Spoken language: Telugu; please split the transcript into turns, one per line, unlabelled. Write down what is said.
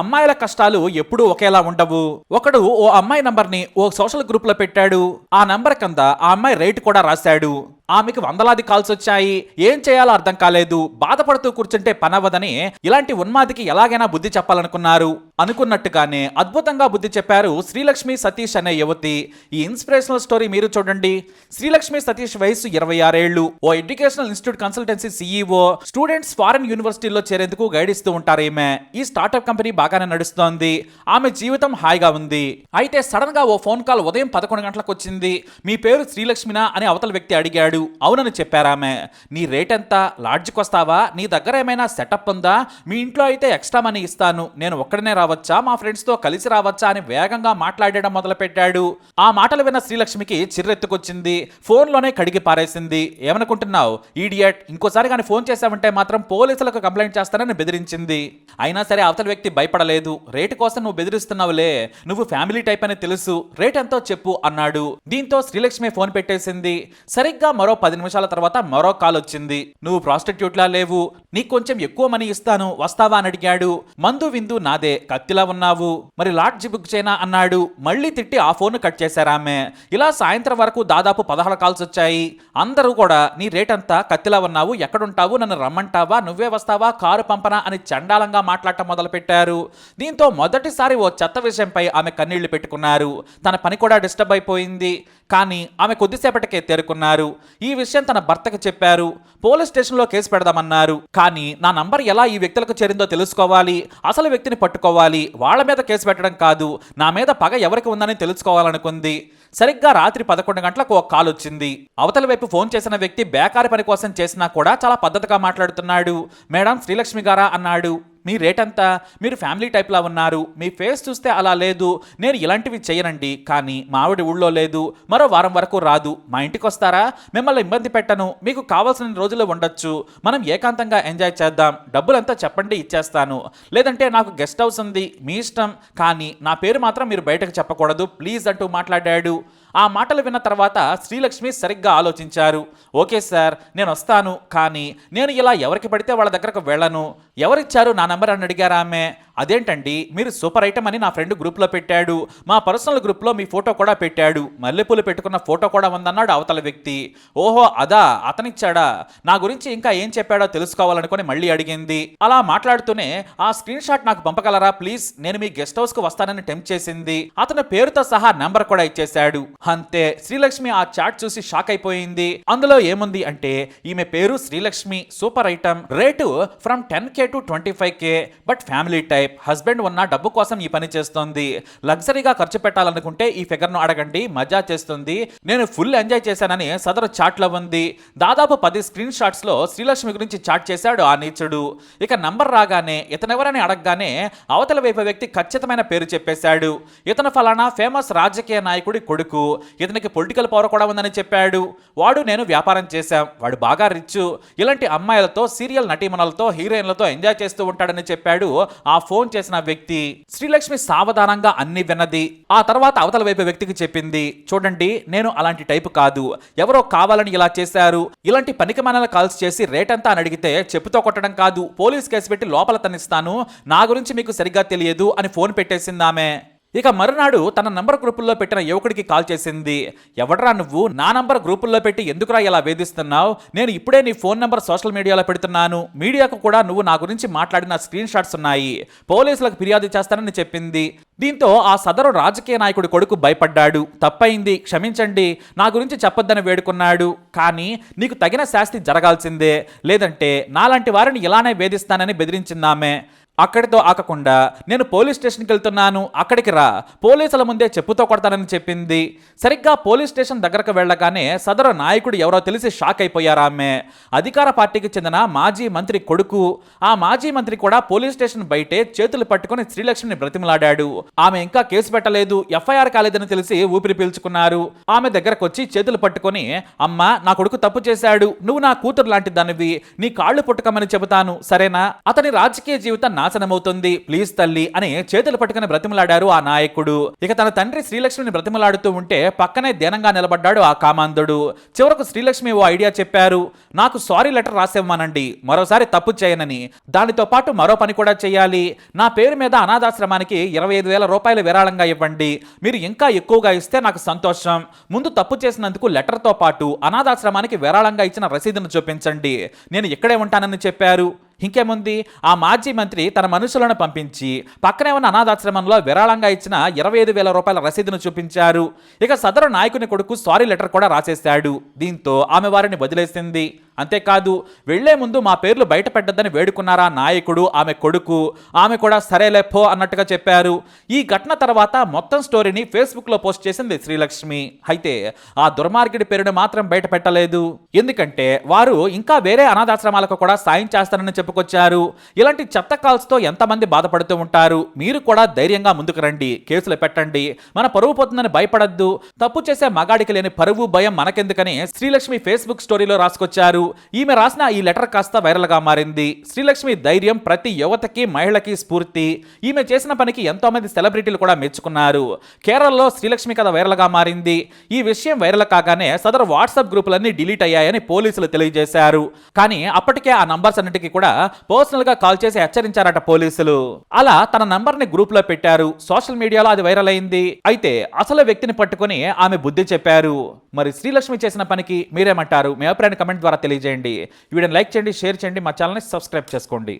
అమ్మాయిల కష్టాలు ఎప్పుడూ ఒకేలా ఉండవు. ఒకడు ఓ అమ్మాయి నంబర్ని ఓ సోషల్ గ్రూప్లో పెట్టాడు. ఆ నంబర్ కింద ఆ అమ్మాయి రేటు కూడా రాశాడు. ఆమెకు వందలాది కాల్స్ వచ్చాయి. ఏం చేయాలో అర్థం కాలేదు. బాధపడుతూ కూర్చుంటే పనవ్వదని ఇలాంటి ఉన్మాదికి ఎలాగైనా బుద్ధి చెప్పాలనుకున్నారు. అనుకున్నట్టుగానే అద్భుతంగా బుద్ధి చెప్పారు శ్రీలక్ష్మి సతీష్ అనే యువతి. ఈ ఇన్స్పిరేషనల్ స్టోరీ మీరు చూడండి. శ్రీలక్ష్మి సతీష్ వయసు ఇరవై ఆరేళ్ళు ఓ educational institute consultancy CEO. Students foreign యూనివర్సిటీల్లో చేరేందుకు గైడ్ ఇస్తూ ఉంటారు ఈమె. ఈ స్టార్టప్ కంపెనీ బాగానే నడుస్తోంది. ఆమె జీవితం హాయిగా ఉంది. అయితే సడన్గా ఓ ఫోన్ కాల్ ఉదయం పదకొండు గంటలకు వచ్చింది. మీ పేరు శ్రీలక్ష్మినా అని అవతల వ్యక్తి అడిగాడు. అవునని చెప్పారామె. నీ రేట్ ఎంత? లాడ్జ్కి వస్తావా? నీ దగ్గర ఏమైనా సెటప్ ఉందా? మీ ఇంట్లో అయితే ఎక్స్ట్రా మనీ ఇస్తాను. నేను ఒక్కడనే రావచ్చా? మా ఫ్రెండ్స్తో కలిసి రావచ్చా? అని వేగంగా మాట్లాడడం మొదలుపెట్టాడు. ఆ మాటలు విన్న శ్రీలక్ష్మికి చిర్రెత్తుకొచ్చింది. ఫోన్లోనే కడిగి పారేసింది. ఏమనుకుంటున్నావు? ఈడియట్. ఇంకోసారి కానీ ఫోన్ చేసావంటే మాత్రం పోలీసులకు కంప్లైంట్ చేస్తానని బెదిరించింది. అయినా సరే అవతల వ్యక్తి భయపడలేదు. రేటు కోసం నువ్వు బెదిరిస్తున్నావులే. నువ్వు ఫ్యామిలీ టైప్ అని తెలుసు. రేట్ ఎంతో చెప్పు అన్నాడు. దీంతో శ్రీలక్ష్మి ఫోన్ పెట్టేసింది. సరిగ్గా మరో పది నిమిషాల తర్వాత మరో కాల్ వచ్చింది. నువ్వు ప్రాస్టిట్యూట్లా లేవు. నీకు కొంచెం ఎక్కువ మనీ ఇస్తాను. వస్తావా? అని అడిగాడు. మందు విందు నాదే. కత్తిలా ఉన్నావు. మరి లాడ్జ్ బుక్ చేయనా? అన్నాడు. మళ్ళీ తిట్టి ఆ ఫోన్ కట్ చేశారామె ఇలా సాయంత్రం వరకు దాదాపు పదహారు కాల్స్ వచ్చాయి. అందరూ కూడా నీ రేట్ అంతా కత్తిలా ఉన్నావు. ఎక్కడుంటావు? నన్ను రమ్మంటావా? నువ్వే వస్తావా? కారు పంపనా? అని చండాలంగా మాట్లాడటం మొదలుపెట్టారు. దీంతో మొదటిసారి ఓ చెత్త విషయంపై ఆమె కన్నీళ్ళు పెట్టుకున్నారు. తన పని కూడా డిస్టర్బ్ అయిపోయింది. కానీ ఆమె కొద్దిసేపటికే తేరుకున్నారు. ఈ విషయం తన భర్తకు చెప్పారు. పోలీస్ స్టేషన్లో కేసు పెడదామన్నారు. కానీ నా నంబర్ ఎలా ఈ వ్యక్తులకు చేరిందో తెలుసుకోవాలి. అసలు వ్యక్తిని పట్టుకోవాలి. వాళ్ళ మీద కేసు పెట్టడం కాదు. నా మీద పగ ఎవరికి ఉందని తెలుసుకోవాలనుకుంది. సరిగ్గా రాత్రి పదకొండు గంటలకు ఒక కాల్ వచ్చింది. అవతల వైపు ఫోన్ చేసిన వ్యక్తి బేకారి పని కోసం చేసినా కూడా చాలా పద్ధతిగా మాట్లాడుతున్నాడు. మేడం శ్రీలక్ష్మి గారా? అన్నాడు. మీ రేట్ అంతా మీరు ఫ్యామిలీ టైప్లా ఉన్నారు. మీ ఫేస్ చూస్తే అలా లేదు. నేను ఇలాంటివి చేయనండి. కానీ మావిడి ఊళ్ళో లేదు. మరో వారం వరకు రాదు. మా ఇంటికి వస్తారా? మిమ్మల్ని ఇబ్బంది పెట్టను. మీకు కావాల్సిన రోజులు ఉండొచ్చు. మనం ఏకాంతంగా ఎంజాయ్ చేద్దాం. డబ్బులంతా చెప్పండి ఇచ్చేస్తాను. లేదంటే నాకు గెస్ట్ హౌస్ ఉంది. మీ ఇష్టం. కానీ నా పేరు మాత్రం మీరు బయటకు చెప్పకూడదు. ప్లీజ్ అంటూ మాట్లాడాడు. ఆ మాటలు విన్న తర్వాత శ్రీలక్ష్మి సరిగ్గా ఆలోచించారు. ఓకే సార్ నేను వస్తాను కానీ నేను ఇలా ఎవరికి పడితే వాళ్ళ దగ్గరకు వెళ్ళను. ఎవరిచ్చారు నా నంబర్? అని అడిగారా ఆమె. అదేంటండి? మీరు సూపర్ ఐటమ్ అని నా ఫ్రెండ్ గ్రూప్లో పెట్టాడు. మా పర్సనల్ గ్రూప్లో మీ ఫోటో కూడా పెట్టాడు. మల్లెపూలు పెట్టుకున్న ఫోటో కూడా ఉందన్నాడు అవతల వ్యక్తి. ఓహో అదా? అతనిచ్చాడా? నా గురించి ఇంకా ఏం చెప్పాడో తెలుసుకోవాలనుకుని మళ్ళీ అడిగింది. అలా మాట్లాడుతూనే ఆ స్క్రీన్ షాట్ నాకు పంపగలరా? ప్లీజ్ నేను మీ గెస్ట్ హౌస్కు వస్తానని టెంప్ట్ చేసింది. అతని పేరుతో సహా నెంబర్ కూడా ఇచ్చేశాడు. అంతే శ్రీలక్ష్మి ఆ చాట్ చూసి షాక్ అయిపోయింది. అందులో ఏముంది అంటే ఈమె పేరు Srilakshmi super item. Rate from ten K to twenty five K but family type husband ఉన్న డబ్బు కోసం ఈ పని చేస్తోంది. లగ్జరీగా ఖర్చు పెట్టాలనుకుంటే ఈ ఫిగర్ను అడగండి మజా చేస్తుంది. నేను ఫుల్ ఎంజాయ్ చేశానని సదరు చాట్లో ఉంది. దాదాపు పది స్క్రీన్ షాట్స్లో శ్రీలక్ష్మి గురించి చాట్ చేశాడు ఆ నీచుడు. ఇక నంబర్ రాగానే ఇతనెవరని అడగగానే అవతల వైపు వ్యక్తి ఖచ్చితమైన పేరు చెప్పేశాడు. ఇతను ఫలానా ఫేమస్ రాజకీయ నాయకుడి కొడుకు. ఇతనికి పొలిటికల్ పవర్ కూడా ఉందని చెప్పాడు. వాడు నేను వ్యాపారం చేశాం. వాడు బాగా రిచ్ ఇలాంటి అమ్మాయిలతో సీరియల్ నటీమణులతో హీరోయిన్లతో ఎంజాయ్ చేస్తూ ఉంటాడని చెప్పాడు ఆ ఫోన్ ఫోన్ చేసిన వ్యక్తి శ్రీలక్ష్మి సావధానంగా అన్ని విన్నది. ఆ తర్వాత అవతల వైపు వ్యక్తికి చెప్పింది చూడండి నేను అలాంటి టైపు కాదు. ఎవరో కావాలని ఇలా చేశారు. ఇలాంటి పనికి కాల్స్ చేసి రేట్ అంతా అని అడిగితే చెప్పుతో కొట్టడం కాదు. పోలీస్ కేసు పెట్టి లోపల తనిస్తాను నా గురించి మీకు సరిగ్గా తెలియదు అని ఫోన్ పెట్టేసింది ఆమె. ఇక మరునాడు తన నంబర్ గ్రూపుల్లో పెట్టిన యువకుడికి కాల్ చేసింది. ఎవడరా నువ్వు? నా నంబర్ గ్రూపుల్లో పెట్టి ఎందుకురా ఇలా వేధిస్తున్నావు? నేను ఇప్పుడే నీ ఫోన్ నంబర్ సోషల్ మీడియాలో పెడుతున్నాను. మీడియాకు కూడా నువ్వు నా గురించి మాట్లాడిన స్క్రీన్ షాట్స్ ఉన్నాయి. పోలీసులకు ఫిర్యాదు చేస్తానని చెప్పింది. దీంతో ఆ సదరు రాజకీయ నాయకుడి కొడుకు భయపడ్డాడు. తప్పయింది క్షమించండి. నా గురించి చెప్పొద్దని వేడుకున్నాడు. కానీ నీకు తగిన శాస్తి జరగాల్సిందే. లేదంటే నాలాంటి వారిని ఇలానే వేధిస్తానని బెదిరించిందామే. అక్కడితో ఆకకుండా నేను పోలీస్ స్టేషన్కి వెళ్తున్నాను అక్కడికి రా. పోలీసుల ముందే చెప్పుతో కొడతానని చెప్పింది. సరిగ్గా పోలీస్ స్టేషన్ దగ్గరకు వెళ్ళగానే సదరు నాయకుడు ఎవరో తెలిసి షాక్ అయిపోయారు ఆమె. అధికార పార్టీకి చెందిన మాజీ మంత్రి కొడుకు. ఆ మాజీ మంత్రి కూడా పోలీస్ స్టేషన్ బయటే చేతులు పట్టుకుని శ్రీలక్ష్మిని బ్రతిమలాడాడు. ఆమె ఇంకా కేసు పెట్టలేదు ఎఫ్ఐఆర్ కాలేదని తెలిసి ఊపిరి పీల్చుకున్నారు. ఆమె దగ్గరకు వచ్చి చేతులు పట్టుకొని అమ్మ నా కొడుకు తప్పు చేశాడు. నువ్వు నా కూతురు లాంటి దానివి. నీ కాళ్ళు పుట్టుకమని చెబుతాను. సరేనా? అతని రాజకీయ జీవితం నా నాశనమవుతుంది. ప్లీజ్ తల్లి అని చేతులు పట్టుకుని బ్రతిమలాడారు ఆ నాయకుడు. ఇక తన తండ్రి శ్రీలక్ష్మిని బ్రతిమలాడుతూ ఉంటే పక్కనే దీనంగా నిలబడ్డాడు ఆ కామాంధుడు. చివరకు శ్రీలక్ష్మి ఓ ఐడియా చెప్పారు. నాకు సారీ లెటర్ రాసివ్వమానండి. మరోసారి తప్పు చేయనని. దానితో పాటు మరో పని కూడా చేయాలి. నా పేరు మీద అనాథాశ్రమానికి ఇరవై ఐదు వేల రూపాయలు విరాళంగా ఇవ్వండి. మీరు ఇంకా ఎక్కువగా ఇస్తే నాకు సంతోషం. ముందు తప్పు చేసినందుకు లెటర్తో పాటు అనాథాశ్రమానికి విరాళంగా ఇచ్చిన రసీదును చూపించండి. నేను ఇక్కడే ఉంటానని చెప్పారు. ఇంకేముంది? ఆ మాజీ మంత్రి తన మనుషులను పంపించి పక్కనే ఉన్న అనాథాశ్రమంలో విరాళంగా ఇచ్చిన ఇరవై ఐదు వేల రూపాయల రసీదును చూపించారు. ఇక సదరు నాయకుని కొడుకు సారీ లెటర్ కూడా రాసేశాడు. దీంతో ఆమె వారిని వదిలేసింది. అంతేకాదు వెళ్ళే ముందు మా పేర్లు బయటపెట్టద్దని వేడుకున్నారా నాయకుడు ఆమె కొడుకు? ఆమె కూడా సరేలే పో అన్నట్టుగా చెప్పారు. ఈ ఘటన తర్వాత మొత్తం స్టోరీని ఫేస్బుక్లో పోస్ట్ చేసింది శ్రీలక్ష్మి. అయితే ఆ దుర్మార్గుడి పేరును మాత్రం బయటపెట్టలేదు. ఎందుకంటే వారు ఇంకా వేరే అనాథాశ్రమాలకు కూడా సాయం చేస్తారని చెప్పుకొచ్చారు ఇలాంటి చెత్త కాల్స్తో ఎంతమంది బాధపడుతూ ఉంటారు? మీరు కూడా ధైర్యంగా ముందుకు రండి. కేసులు పెట్టండి. మన పరువు పోతుందని భయపడద్దు. తప్పు చేసే మగాడికి లేని పరువు భయం మనకెందుకని శ్రీలక్ష్మి ఫేస్బుక్ స్టోరీలో రాసుకొచ్చారు. ఈమె రాసిన ఈ లెటర్ కాస్త వైరల్గా మారింది. శ్రీలక్ష్మి ధైర్యం ప్రతి యువతకి మహిళకి స్ఫూర్తి. ఈమె చేసిన పనికి ఎంతో మంది సెలబ్రిటీలు కూడా మెచ్చుకున్నారు. కేరళలో శ్రీలక్ష్మి కథ వైరల్గా మారింది. ఈ విషయం వైరల్ కాగానే సదరు వాట్సాప్ గ్రూపులన్నీ డిలీట్ అయ్యాయని పోలీసులు తెలియజేశారు. కానీ అప్పటికే ఆ నంబర్స్ అన్నిటికీ కూడా పర్సనల్గా కాల్ చేసి హెచ్చరించారట పోలీసులు. అలా తన నంబర్ని గ్రూప్లో పెట్టారు. సోషల్ మీడియాలో అది వైరల్ అయింది. అయితే అసలు వ్యక్తిని పట్టుకొని ఆమె బుద్ధి చెప్పారు. మరి శ్రీలక్ష్మి చేసిన పనికి మీరేమంటారు? మీ అభిప్రాయాన్ని కమెంట్ ద్వారా తెలియజేయండి. వీడియోని లైక్ చేయండి షేర్ చేయండి మా ఛానల్ని సబ్స్క్రైబ్ చేసుకోండి.